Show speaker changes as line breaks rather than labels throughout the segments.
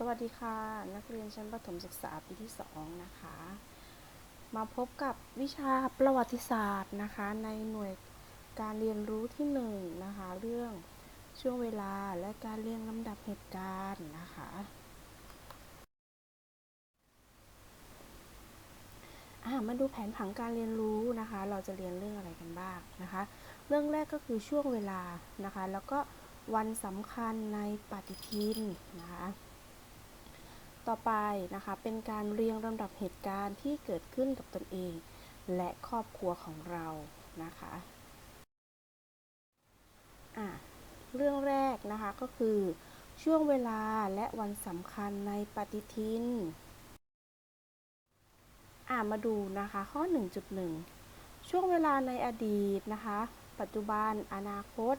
สวัสดีค่ะ นักเรียนชั้นประถมศึกษาปีที่ 2 นะคะ มาพบกับวิชาประวัติศาสตร์นะคะ ในหน่วยการเรียนรู้ที่1นะคะ เรื่องช่วงเวลาและการเรียงลำดับเหตุการณ์นะคะอะมาดูแผนผังการเรียนรู้นะคะ เราจะเรียนเรื่องอะไรกันบ้างนะคะ เรื่องแรกก็คือช่วงเวลานะคะ แล้วก็วันสำคัญในปฏิทินนะคะ ต่อไปนะคะเป็นการเรียงลำดับเหตุการณ์ที่เกิดขึ้นกับตนเอง และครอบครัวของเรานะคะอะเรื่องแรกนะคะก็คือช่วงเวลาและวันสำคัญในปฏิทิน อะมาดูนะคะข้อ 1.1 ช่วงเวลาในอดีตนะคะ ปัจจุบันอนาคต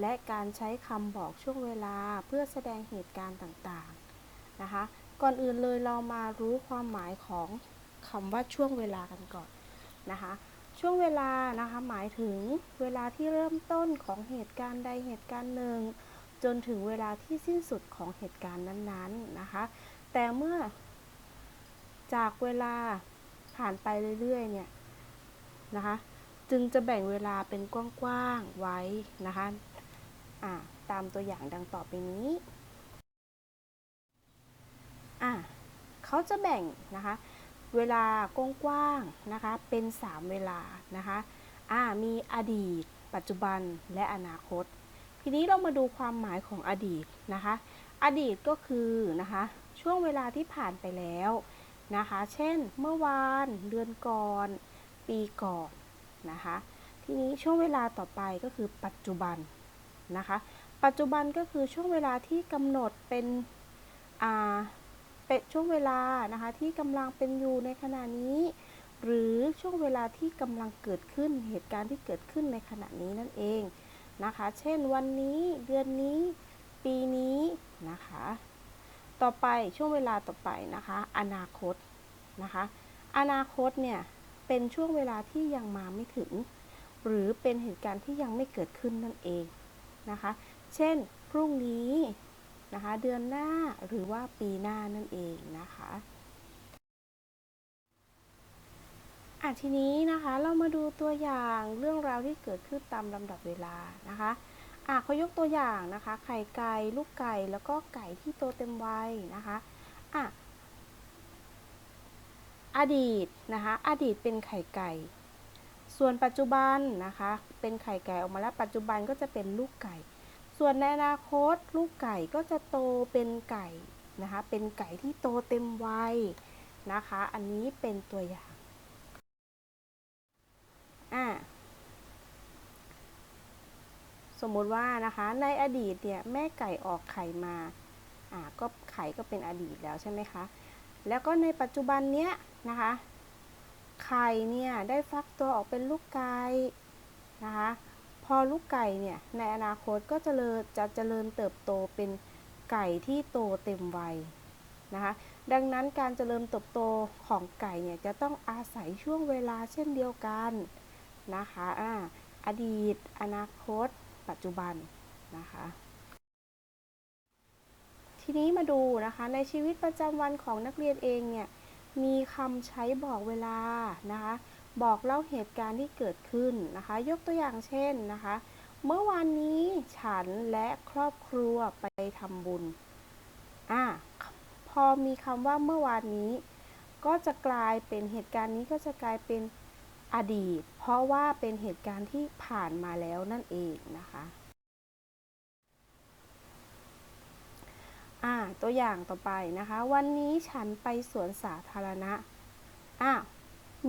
และการใช้คำบอกช่วงเวลาเพื่อแสดงเหตุการณ์ต่างๆนะคะ ก่อนอื่นเลยเรามารู้ความหมายของคำว่าช่วงเวลากันก่อนนะคะ ช่วงเวลานะคะหมายถึงเวลาที่เริ่มต้นของเหตุการณ์ใดเหตุการณ์หนึ่ง จนถึงเวลาที่สิ้นสุดของเหตุการณ์นั้นๆนะคะ แต่เมื่อ จากเวลาผ่านไปเรื่อยๆเนี่ยนะคะจึงจะแบ่งเวลาเป็นกว้างๆไว้นะคะอ่าตามตัวอย่างดังต่อไปนี้ อะเขาจะแบ่งนะคะ เวลากว้างๆนะคะ เป็น 3 เวลานะคะอ่ามีอดีต ปัจจุบันและอนาคต ทีนี้เรามาดูความหมายของอดีตนะคะ อดีตก็คือนะคะ ช่วงเวลาที่ผ่านไปแล้วนะคะ เช่น เมื่อวาน เดือนก่อน ปีก่อนนะคะ ทีนี้ช่วงเวลาต่อไปก็คือปัจจุบันนะคะ ปัจจุบันก็คือช่วงเวลาที่กำหนดเป็นอ่า เป็นช่วงเวลานะคะที่กำลังเป็นอยู่ในขณะนี้ หรือช่วงเวลาที่กำลังเกิดขึ้นเหตุการณ์ที่เกิดขึ้นในขณะนี้นั่นเองนะคะ เช่นวันนี้เดือนนี้ ปีนี้นะคะ ต่อไปช่วงเวลาต่อไปนะคะ อนาคตนะคะ อนาคตเนี่ยเป็นช่วงเวลาที่ยังมาไม่ถึง หรือเป็นเหตุการณ์ที่ยังไม่เกิดขึ้นนั่นเองนะคะ เช่น พรุ่งนี้ นะคะ เดือนหน้าหรือว่าปีหน้านั่นเองนะคะอะทีนี้นะคะเรามาดูตัวอย่างเรื่องราวที่เกิดขึ้นตามลำดับเวลานะคะอะเขายกตัวอย่างนะคะ ไข่ไก่ลูกไก่แล้วก็ไก่ที่โตเต็มวัยนะคะอะอดีตนะคะอดีตเป็นไข่ไก่ ส่วนปัจจุบันนะคะ เป็นไข่ไก่ออกมาแล้วปัจจุบันก็จะเป็นลูกไก่ ส่วนในอนาคตลูกไก่ก็จะโตเป็นไก่นะคะ เป็นไก่ที่โตเต็มวัยนะคะ อันนี้เป็นตัวอย่างอะสมมติว่านะคะในอดีตเนี่ยแม่ไก่ออกไข่มาอะก็ไข่ก็เป็นอดีตแล้วใช่ไหมคะ แล้วก็ในปัจจุบันเนี้ยนะคะไข่เนี่ยได้ฟักตัวออกเป็นลูกไก่นะคะ พอลูกไก่เนี่ยในอนาคตก็จะเริญจะเจริญเติบโตเป็นไก่ที่โตเต็มวัยนะคะ ดังนั้นการเจริญเติบโตของไก่เนี่ยจะต้องอาศัยช่วงเวลาเช่นเดียวกันนะคะอ่าอดีต อนาคต ปัจจุบันนะคะ ทีนี้มาดูนะคะในชีวิตประจำวันของนักเรียนเองเนี่ยมีคำใช้บอกเวลานะคะ บอกเล่าเหตุการณ์ที่เกิดขึ้นนะคะ ยกตัวอย่างเช่นนะคะ เมื่อวานนี้ฉันและครอบครัวไปทำบุญอะพอมีคำว่าเมื่อวานนี้ ก็จะกลายเป็นเหตุการณ์นี้ก็จะกลายเป็นอดีต เพราะว่าเป็นเหตุการณ์ที่ผ่านมาแล้วนั่นเองนะคะอะตัวอย่างต่อไปนะคะ วันนี้ฉันไปสวนสาธารณะอะ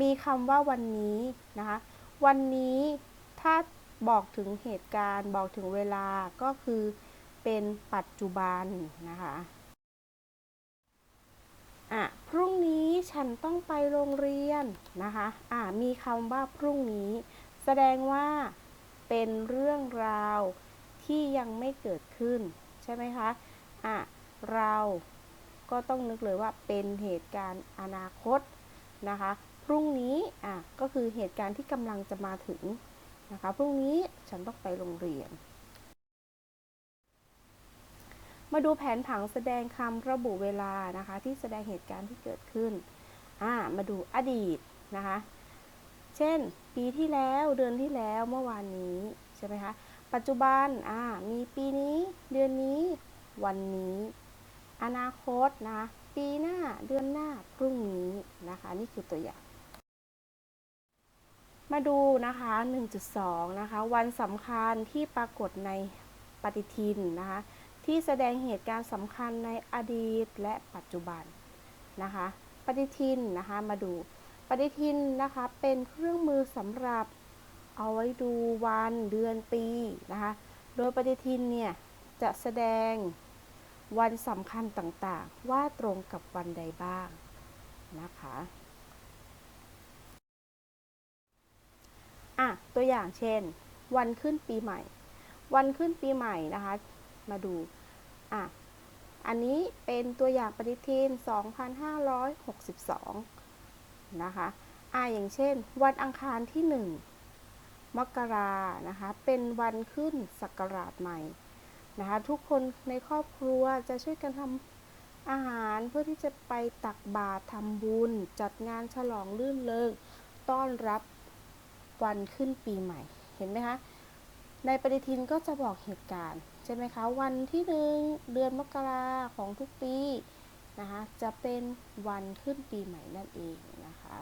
มีคำว่าวันนี้นะคะ วันนี้ถ้าบอกถึงเหตุการณ์บอกถึงเวลาก็คือเป็นปัจจุบันนะคะอะพรุ่งนี้ฉันต้องไปโรงเรียนนะคะอะมีคำว่าพรุ่งนี้ แสดงว่าเป็นเรื่องราวที่ยังไม่เกิดขึ้น ใช่ไหมคะอะเราก็ต้องนึกเลยว่าเป็นเหตุการณ์อนาคตนะคะ พรุ่งนี้อะก็คือเหตุการณ์ที่กำลังจะมาถึงนะคะพรุ่งนี้ฉันต้องไปโรงเรียน มาดูแผนผังแสดงคำระบุเวลานะคะที่แสดงเหตุการณ์ที่เกิดขึ้นอ่ามาดูอดีตนะคะเช่น ปีที่แล้วเดือนที่แล้วเมื่อวานนี้ใช่ไหมคะปัจจุบันอ่ามีปีนี้เดือนนี้วันนี้ อนาคตนะปีหน้าเดือนหน้าพรุ่งนี้นะคะ นี่คือตัวอย่าง มาดูนะคะ 1.2 นะคะ วันสำคัญที่ปรากฏในปฏิทินนะคะ ที่แสดงเหตุการณ์สำคัญในอดีตและปัจจุบันนะคะ ปฏิทินนะคะมาดูปฏิทินนะคะเป็นเครื่องมือสำหรับเอาไว้ดูวันเดือนปีนะคะ โดยปฏิทินเนี่ยจะแสดงวันสำคัญต่างๆ ว่าตรงกับวันใดบ้างนะคะ อะตัวอย่างเช่น วันขึ้นปีใหม่ วันขึ้นปีใหม่นะคะ มาดูอะอันนี้เป็นตัวอย่างปฏิทิน 2562 นะคะอะอย่างเช่น วันอังคารที่ 1 มกรานะคะ เป็นวันขึ้นศักราชใหม่นะคะ ทุกคนในครอบครัวจะช่วยกันทำอาหารเพื่อที่จะไปตักบาตรทำบุญ จัดงานฉลองลื่นเริงต้อนรับ วันขึ้นปีใหม่ เห็นไหมคะ ในปฏิทินก็จะบอกเหตุการณ์ใช่ไหมคะ วันที่หนึ่งเดือนมกราของทุกปีนะคะ จะเป็นวันขึ้นปีใหม่นั่นเองนะคะ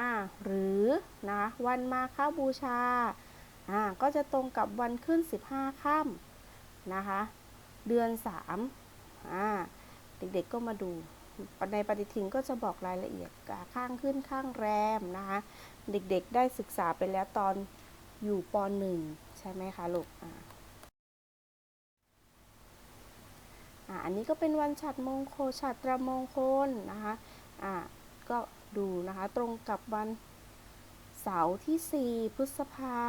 อ่า หรือนะวันมาฆบูชา อ่า ก็จะตรงกับวันขึ้น 15ค่ำนะคะ เดือน 3 อ่า เด็กๆก็มาดู ในปฏิทินก็จะบอกรายละเอียดข้างขึ้นข้างแรมนะคะ เด็กๆได้ศึกษาไปแล้วตอนอยู่ป .1 ใช่ไหมคะลูกอ่าอันนี้ก็เป็นวันฉัตรมงคลฉัตรมงคลนะคะอ่าก็ดูนะคะตรงกับวันเสาร์ที่ 4 พฤษภา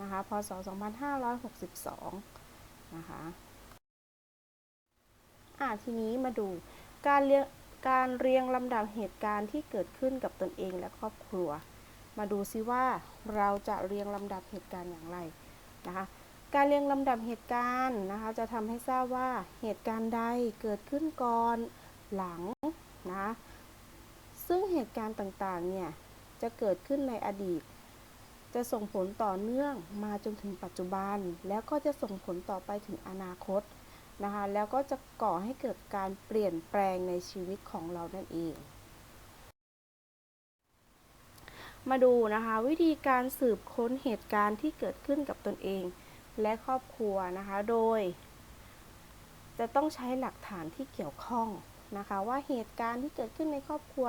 นะคะพศ 2562 นะคะอ่าทีนี้มาดู การเรียงการเรียงลำดับเหตุการณ์ที่เกิดขึ้นกับตนเองและครอบครัว มาดูซิว่าเราจะเรียงลำดับเหตุการณ์อย่างไรนะคะการเรียงลำดับเหตุการณ์นะคะจะทำให้ทราบว่าเหตุการณ์ใดเกิดขึ้นก่อนหลังนะซึ่งเหตุการณ์ต่างๆเนี่ยจะเกิดขึ้นในอดีต จะส่งผลต่อเนื่องมาจนถึงปัจจุบัน แล้วก็จะส่งผลต่อไปถึงอนาคต นะคะ แล้วก็จะก่อให้เกิดการเปลี่ยนแปลงในชีวิตของเรานั่นเอง มาดูนะคะ วิธีการสืบค้นเหตุการณ์ที่เกิดขึ้นกับตนเอง และครอบครัวนะคะ โดย จะต้องใช้หลักฐานที่เกี่ยวข้องนะคะ ว่าเหตุการณ์ที่เกิดขึ้นในครอบครัว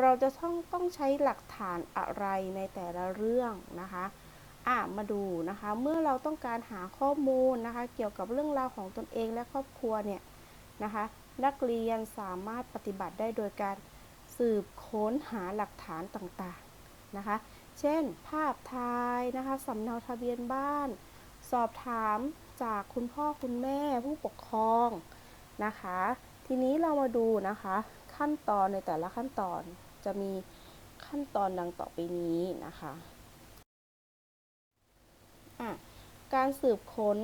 เราจะต้องต้องใช้หลักฐานอะไรในแต่ละเรื่องนะคะ อะมาดูนะคะ เมื่อเราต้องการหาข้อมูลนะคะ เกี่ยวกับเรื่องราวของตนเองและครอบครัวเนี่ยนะคะ นักเรียนสามารถปฏิบัติได้โดยการสืบค้นหาหลักฐานต่างๆนะคะ เช่น ภาพถ่ายนะคะสำเนาทะเบียนบ้าน สอบถามจากคุณพ่อคุณแม่ผู้ปกครองนะคะ ทีนี้เรามาดูนะคะ ขั้นตอนในแต่ละขั้นตอนจะมีขั้นตอนดังต่อไปนี้นะคะอะ การสืบค้น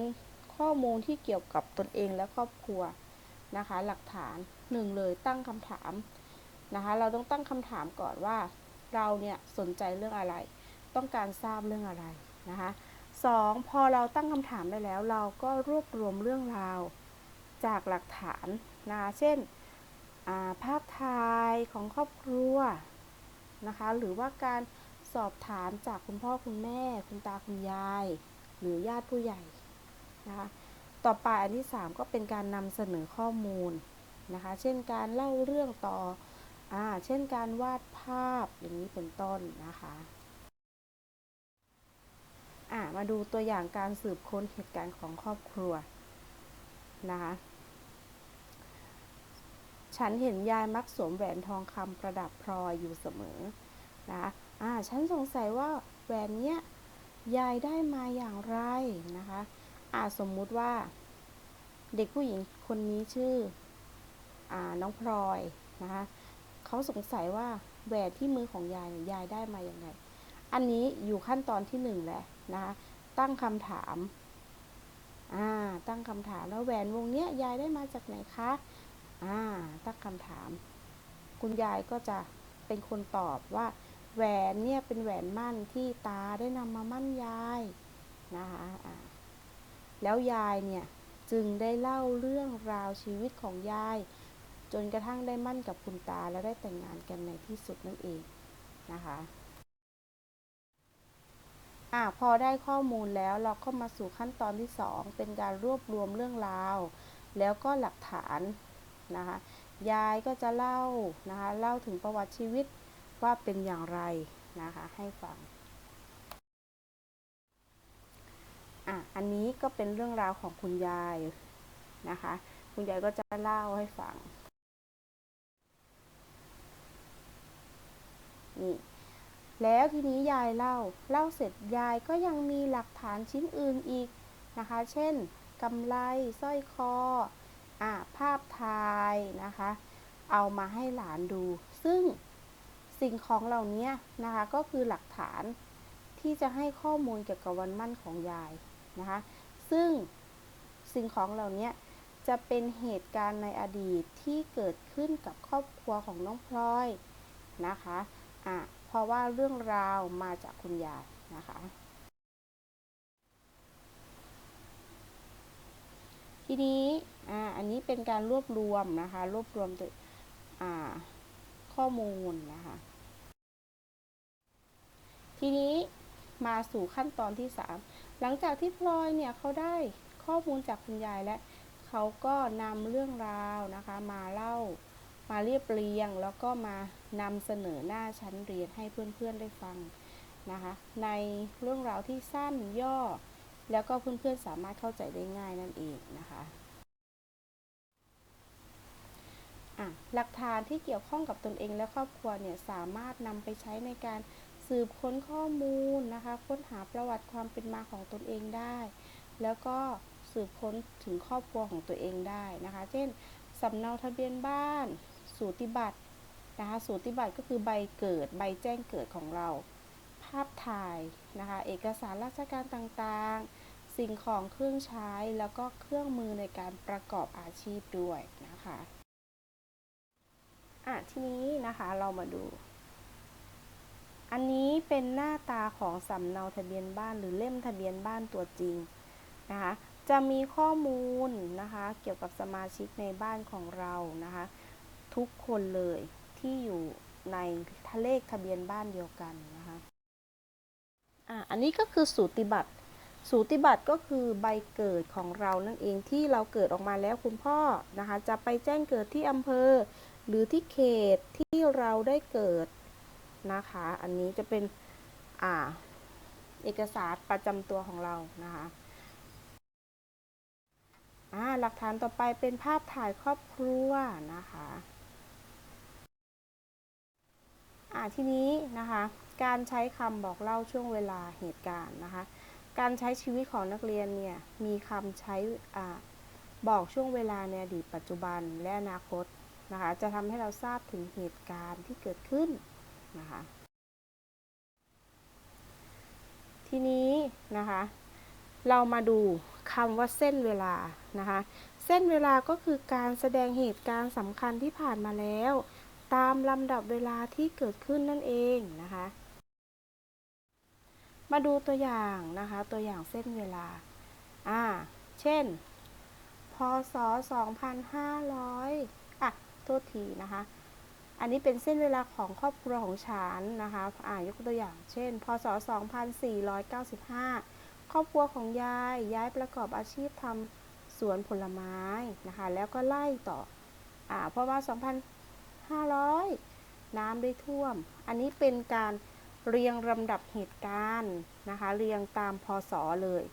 ข้อมูลที่เกี่ยวกับตนเองและครอบครัวนะคะ หลักฐานหนึ่งเลยตั้งคำถามนะคะ เราต้องตั้งคำถามก่อนว่า เราเนี่ยสนใจเรื่องอะไร ต้องการทราบเรื่องอะไรนะคะสองพอเราตั้งคำถามได้แล้ว เราก็รวบรวมเรื่องราวจากหลักฐานนะคะเช่นภาพถ่ายของครอบครัวนะคะ หรือว่าการ สอบถามจากคุณพ่อคุณแม่ คุณตาคุณยาย หรือญาติผู้ใหญ่นะคะต่อไปอันที่ 3 ก็เป็นการนำเสนอข้อมูลนะคะเช่นการเล่าเรื่องต่ออ่าเช่นการวาดภาพอย่างนี้เป็นต้นนะคะอ่ามาดูตัวอย่างการสืบค้นเหตุการณ์ของครอบครัวนะคะฉันเห็นยายมักสวมแหวนทองคำประดับพลอยอยู่เสมอนะคะ อ่าฉันสงสัยว่าแหวนเนี้ยยายได้มาอย่างไรนะคะอ่าสมมุติว่า เด็กผู้หญิงคนนี้ชื่ออน้องพลอยนะคะเขาสงสัยว่าแหวนที่มือของยายยายได้มาอย่างไงอันนี้อยู่ขั้นตอนที่หนึ่งแหละนะคะตั้งคำถามอ่าตั้งคำถามแล้วแหวนวงเนี้ยยายได้มาจากไหนคะอ่าตั้งคำถาม คุณยายก็จะเป็นคนตอบว่า แหวนเนี่ยเป็นแหวนมั่นที่ตาได้นำมามั่นยายนะคะแล้วยายเนี่ยจึงได้เล่าเรื่องราวชีวิตของยาย จนกระทั่งได้มั่นกับคุณตาและได้แต่งงานกันในที่สุดนั่นเองนะคะอ่าพอได้ข้อมูลแล้วเราก็มาสู่ขั้นตอนที่ 2 เป็นการรวบรวมเรื่องราว แล้วก็หลักฐานนะคะยายก็จะเล่านะคะเล่าถึงประวัติชีวิต ว่าเป็นอย่างไรนะคะให้ฟังอะอันนี้ก็เป็นเรื่องราวของคุณยายนะคะ คุณยายก็จะเล่าให้ฟังนี่แล้วทีนี้ยายเล่า เล่าเสร็จยายก็ยังมีหลักฐานชิ้นอื่นอีกนะคะ เช่นกำไลสร้อยคออะภาพถ่ายนะคะ เอามาให้หลานดู ซึ่ง สิ่งของเหล่านี้นะคะก็คือหลักฐานที่จะให้ข้อมูลเกี่ยวกับวันมั่นของยายนะคะ ซึ่งสิ่งของเหล่านี้จะเป็นเหตุการณ์ในอดีตที่เกิดขึ้นกับครอบครัวของน้องพลอยนะคะอะเพราะว่าเรื่องราวมาจากคุณยายนะคะ ทีนี้อ่าอันนี้เป็นการรวบรวมนะคะ รวบรวมตัวอ่าข้อมูลนะคะ ทีนี้มาสู่ขั้นตอนที่ 3 หลังจากที่พลอยเนี่ยเขาได้ข้อมูลจากคุณยายและเขาก็นำเรื่องราวนะคะ มาเล่ามาเรียบเรียง แล้วก็มานำเสนอหน้าชั้นเรียนให้เพื่อนๆได้ฟังนะคะ ในเรื่องราวที่สั้นย่อ แล้วก็เพื่อนๆสามารถเข้าใจได้ง่ายนั่นเองนะคะอะหลักฐานที่เกี่ยวข้องกับตนเองและครอบครัวเนี่ยสามารถนำไปใช้ในการ สืบค้นข้อมูลนะคะ ค้นหาประวัติความเป็นมาของตนเองได้ แล้วก็สืบค้นถึงครอบครัวของตัวเองได้นะคะ เช่นสำเนาทะเบียนบ้าน สูติบัตรนะคะ สูติบัตรก็คือใบเกิด ใบแจ้งเกิดของเรา ภาพถ่ายนะคะ เอกสารราชการต่างๆ สิ่งของเครื่องใช้ แล้วก็เครื่องมือในการประกอบอาชีพด้วยนะคะ อะ ทีนี้นะคะเรามาดู อันนี้เป็นหน้าตาของสำเนาทะเบียนบ้านหรือเล่มทะเบียนบ้านตัวจริงนะคะจะมีข้อมูลนะคะเกี่ยวกับสมาชิกในบ้านของเรานะคะทุกคนเลยที่อยู่ในทะเลขทะเบียนบ้านเดียวกันนะคะอะอันนี้ก็คือสูติบัตร สูติบัตรก็คือใบเกิดของเรานั่นเองที่เราเกิดออกมาแล้วคุณพ่อนะคะจะไปแจ้งเกิดที่อำเภอ หรือที่เขตที่เราได้เกิด นะคะ อันนี้จะเป็นอ่าเอกสารประจำตัวของเรานะคะอ่าหลักฐานต่อไปเป็นภาพถ่ายครอบครัวนะคะอ่าทีนี้นะคะการใช้คำบอกเล่าช่วงเวลาเหตุการณ์นะคะ การใช้ชีวิตของนักเรียนเนี่ยมีคำใช้อบอกช่วงเวลาในอดีตปัจจุบันและอนาคตนะคะ จะทำให้เราทราบถึงเหตุการณ์ที่เกิดขึ้น นะคะ ทีนี้นะคะ เรามาดูคำว่าเส้นเวลานะคะ เส้นเวลาก็คือการแสดงเหตุการณ์สำคัญที่ผ่านมาแล้ว ตามลำดับเวลาที่เกิดขึ้นนั่นเองนะคะ มาดูตัวอย่างนะคะ ตัวอย่างเส้นเวลา อ่า เช่น พศ 2500 อะ โทษทีนะคะ อันนี้เป็นเส้นเวลาของครอบครัวของฉันนะคะอ่ายกตัวอย่าง เช่น พศ 2495 ครอบครัวของยายย้ายประกอบอาชีพทำสวนผลไม้นะคะ แล้วก็ไล่ต่ออ่าเพราะว่า 2,500 น้ำได้ท่วม อันนี้เป็นการเรียงลำดับเหตุการณ์นะคะ เรียงตามพศเลย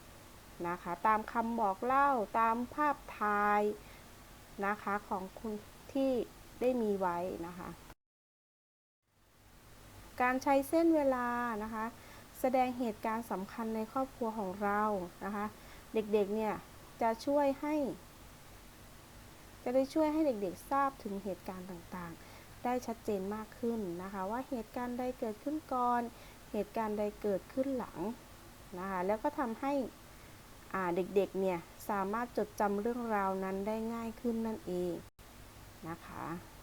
นะคะ ตามคำบอกเล่าตามภาพถ่ายนะคะของคุณที่ ได้มีไว้นะคะ การใช้เส้นเวลานะคะ แสดงเหตุการณ์สำคัญในครอบครัวของเรานะคะ เด็กๆเนี่ยจะช่วยให้ จะได้ช่วยให้เด็กๆทราบถึงเหตุการณ์ต่างๆ ได้ชัดเจนมากขึ้นนะคะ ว่าเหตุการณ์ใดเกิดขึ้นก่อน เหตุการณ์ใดเกิดขึ้นหลังนะคะแล้วก็ทำให้เด็กๆเนี่ยสามารถจดจำเรื่องราวนั้นได้ง่ายขึ้นนั่นเอง นะคะ